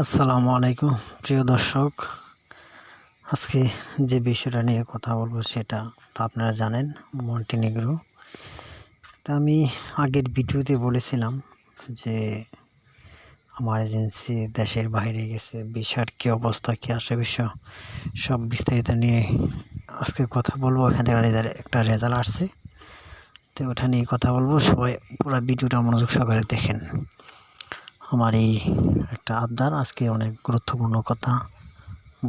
আসসালামু আলাইকুম, প্রিয় দর্শক। আজকে যে বিষয়টা নিয়ে কথা বলব সেটা তো আপনারা জানেন, মন্টিনিগ্রো। তা আমি আগের ভিডিওতে বলেছিলাম যে আমার এজেন্সি দেশের বাইরে গেছে, বিষয়ের কী অবস্থা, কী আসে বিষয়, সব বিস্তারিত নিয়ে আজকে কথা বলব। এখান থেকে রেজাল্ট একটা রেজাল্ট আসছে। তো ওটা নিয়ে কথা বলব। সবাই পুরো ভিডিওটা মনোযোগ সহকারে দেখেন। আমার এই একটা আবদার, আজকে অনেক গুরুত্বপূর্ণ কথা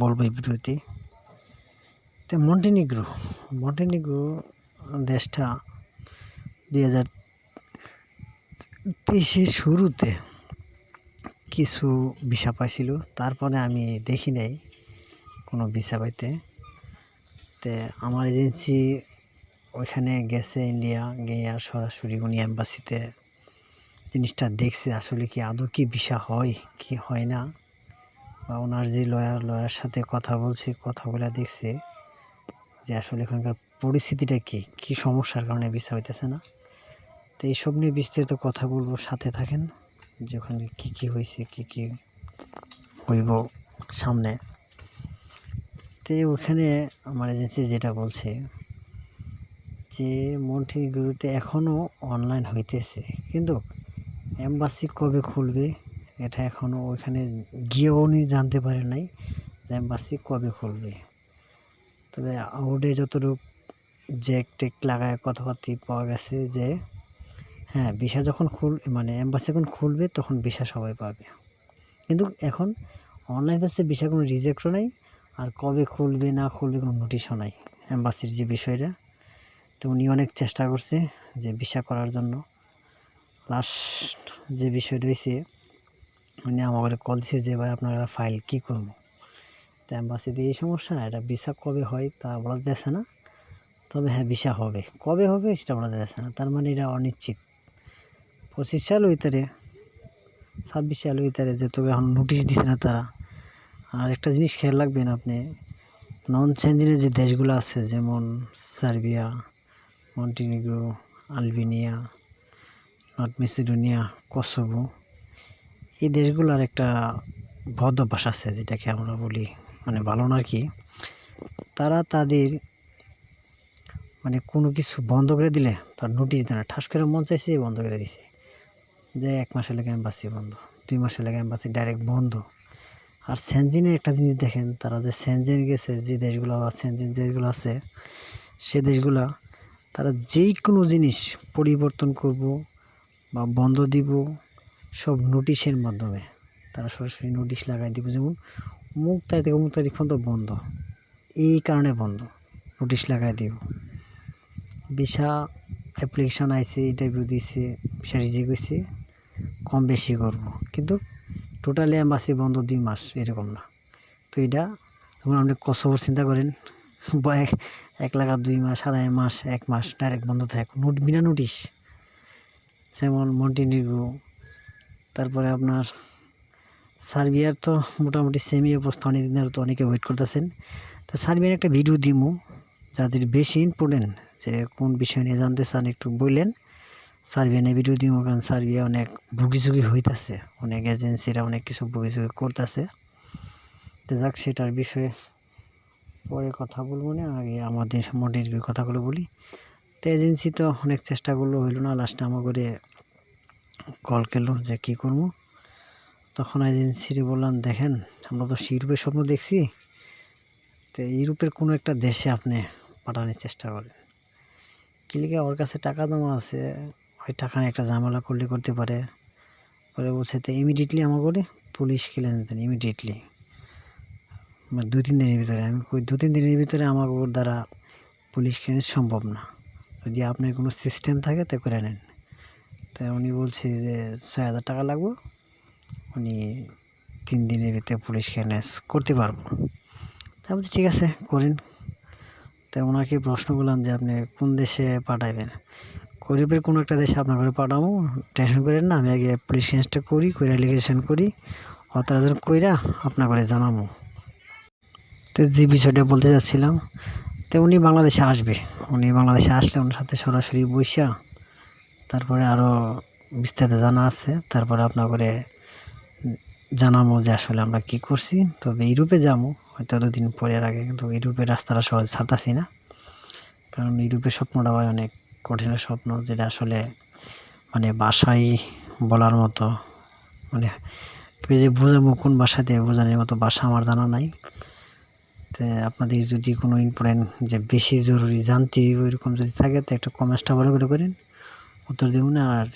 বলব এই ভিডিওতে তো মন্টিনিগ্রো মন্টিনিগ্রো দেশটা দুই হাজার তেইশের শুরুতে কিছু ভিসা পাইছিল, তারপরে আমি দেখি নাই কোনো ভিসা পাইতে। তে আমার এজেন্সি ওইখানে গেছে ইন্ডিয়া, গিয়ে সরাসরি উনি অ্যাম্বাসিতে জিনিসটা দেখছে আসলে কি আদৌ কি ভিসা হয়, কি হয় না? বা ওনার যে লয়ার লয়ার সাথে কথা বলছে, কথা বলে দেখছে যে আসলে এখানকার পরিস্থিতিটা কি কি সমস্যার কারণে ভিসা হইতেছে না? তো এইসব নিয়ে বিস্তারিত কথা বলব, সাথে থাকেন যে ওখানে কী কী হয়েছে কী কী হইব সামনে। তো ওখানে আমার এজেন্সি যেটা বলছে যে মন্টিনিগ্রোতে এখনও অনলাইন হইতেছে, কিন্তু এম্বাসি কবে খুলবে? এটা এখনও ওইখানে গিয়েও উনি জানতে পারেন নাই যে এম্বাসি কবে খুলবে। তবে আউটে যতটুকু জেক টেক লাগায় কথাবার্তি পাওয়া গেছে যে হ্যাঁ ভিসা যখন খুল মানে এম্বাসি যখন খুলবে তখন ভিসা সবাই পাবে। কিন্তু এখন অনলাইন হচ্ছে ভিসা কোনো রিজেক্টও নাই আর কবে খুলবে, না খুলবে কোনো নোটিশও নাই এম্বাসির যে বিষয়টা। তো উনি অনেক চেষ্টা করছে যে ভিসা করার জন্য। লাস্ট যে বিষয়টা হয়েছে, উনি আমাকে কল দিছে যে, ভাই, আপনারা ফাইল কী করব? তো অ্যাম্বাসিতে এই সমস্যা এটা ভিসা কবে হয় তা বলা যাচ্ছে না। তবে হ্যাঁ ভিসা হবে। কবে হবে সেটা বলা যাচ্ছে না। তার মানে এটা অনিশ্চিত। পঁচিশ সাল ওইতারে ছাব্বিশ সাল ওইতারে যে তবে এখন নোটিশ দিছে না তারা। আর একটা জিনিস খেয়াল রাখবেন আপনি নন চেঞ্জিনের যে দেশগুলো আছে, যেমন Serbia, Montenegro, Albania North Macedonia, Kosovo, এই দেশগুলোর একটা ভদ্র অভ্যাস আছে যেটাকে আমরা বলি মানে ভালো না কি? তারা তাদের মানে কোনো কিছু বন্ধ করে দিলে, তার নোটিশ দেয় না। ঠাস করে মন চাইছে বন্ধ করে দিছে। যে এক মাসের লেগে অ্যাম্বাসি বন্ধ, দুই মাসের লেগে অ্যাম্বাসি ডাইরেক্ট বন্ধ। আর সেনজিনের একটা জিনিস দেখেন, তারা যে সেনজিন গেছে, যে দেশগুলো বা সেনজিন যেগুলো আছে, সে দেশগুলা তারা যেই কোনো জিনিস পরিবর্তন করব বা বন্ধ দিব সব নোটিশের মাধ্যমে। তারা সরাসরি নোটিশ লাগাই দিব, যেমন মুখ তাই থেকে মুখ তারিখ পর্যন্ত বন্ধ। এই কারণে বন্ধ নোটিশ লাগাই দিব। ভিসা অ্যাপ্লিকেশান আইসে ইন্টারভিউ দিছে, ভিসা রিজেক্ট হয়েছে কম বেশি করব। কিন্তু টোটালি অ্যাম্বাসি বন্ধ দুই মাস, এরকম না। তো এটা যখন আপনি কসবর চিন্তা করেন, বা এক লাখ দুই মাস, আড়াই মাস, এক মাস ডাইরেক্ট বন্ধ থাকে, নোট, বিনা নোটিশ যেমন মন্টিনিগ্রো তারপরে আপনার সার্বিয়ার তো মোটামুটি সেমি অবস্থা অনেক দিনের তো অনেকে ওয়েট করতেছেন। তা সার্বিয়ার একটা ভিডিও দিমু, যাদের বেশি ইম্পর্টেন্ট যে কোন বিষয় নিয়ে জানতে চান একটু বললেন। সার্বিয়া নিয়ে ভিডিও দিমু, কারণ সার্বিয়া অনেক ভুগিঝুগি হইতাছে, অনেক এজেন্সিরা অনেক কিছু ভুগিঝুগি করতেছে। তো যাক, সেটার বিষয়ে পরে কথা বলব না, আগে আমাদের মডেল কথাগুলো বলি। তো এজেন্সি তো অনেক চেষ্টা করল, হইল না। লাস্টে আমার করে কল করল যে কী করব। তখন এজেন্সিরে বললাম, দেখেন, আমরা তো ইউরোপের স্বপ্ন দেখছি। তো ইউরোপের কোনো একটা দেশে আপনি পাঠানোর চেষ্টা করেন। কিলিকে ওর কাছে টাকা জমা আছে? ওই টাকা নিয়ে একটা ঝামেলা করলে করতে পারে। পরে বলছে, তো ইমিডিয়েটলি আমার করে পুলিশ খেলে নিতেন ইমিডিয়েটলি মানে দু তিন দিনের ভিতরে। আমি কই দু তিন দিনের ভিতরে আমার দ্বারা পুলিশ কেনে সম্ভব না। যদি আপনার কোনো সিস্টেম থাকে তো করে নেন। তাই উনি বলছে যে, ছয় হাজার টাকা লাগবো। উনি তিন দিনের ভিতরে পুলিশ ক্যানেস করতে পারব। তা বলছি, ঠিক আছে, করেন। তাই ওনাকে প্রশ্ন করলাম যে, আপনি কোন দেশে পাঠাবেন? গরিবের কোনো একটা দেশে আপনার ঘরে পাঠাবো। টেনশন করেন না, আমি আগে পুলিশ কেসটা করি করে অ্যালিগেশন করি অতারাজন কইরা আপনার ঘরে জানাব। তো যে বিষয়টা বলতে চাচ্ছিলাম তো উনি বাংলাদেশে আসবে। উনি বাংলাদেশে আসলে ওনার সাথে সরাসরি বৈশা তারপরে আরও বিস্তারিত জানা আছে। তারপরে আপনার করে জানাব যে আসলে আমরা কি করছি। তবে ইউরোপে যাব হয়তো দুদিন পরে এর আগে কিন্তু ইউরোপের রাস্তাটা সহজ ছাড়তাছি না। কারণ ইউরোপের স্বপ্নটা হয় অনেক কঠিন স্বপ্ন যেটা আসলে মানে বাসায় বলার মতো মানে যে বোঝাবো কোন বাসাতে বোঝানোর মতো বাসা আমার জানা নাই। আপনাদের যদি কোনো ইম্পর্টেন্ট যে বেশি জরুরি জানতে ওইরকম যদি থাকে, তো একটা কমেন্টসটা ভালো করে করেন। উত্তর দেবো না। আর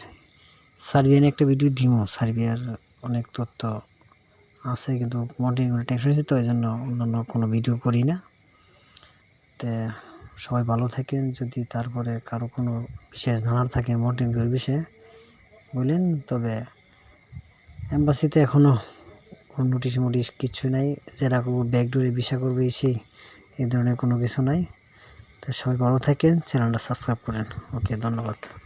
সার্বিয়ান একটা ভিডিও দিব সার্বিয়ার অনেক তথ্য আছে, কিন্তু মন্টেনিগ্রো টেনশন হয়েছে, তো ওই জন্য অন্যান্য কোনো ভিডিও করি না। তো সবাই ভালো থাকেন। যদি তারপরে কারও কোনো বিশেষ জানার থাকে মন্টেনিগ্রোর বিষয়ে বলেন, তবে এম্বাসিতে এখনও কোনো নোটিশ মোটিশ কিছু নাই যে রাখব ব্যাগ ডোরে ভিসা করবে সেই এই ধরনের কোনো কিছু নাই। তো সবাই ভালো থাকেন, চ্যানেলটা সাবস্ক্রাইব করেন। ওকে, ধন্যবাদ।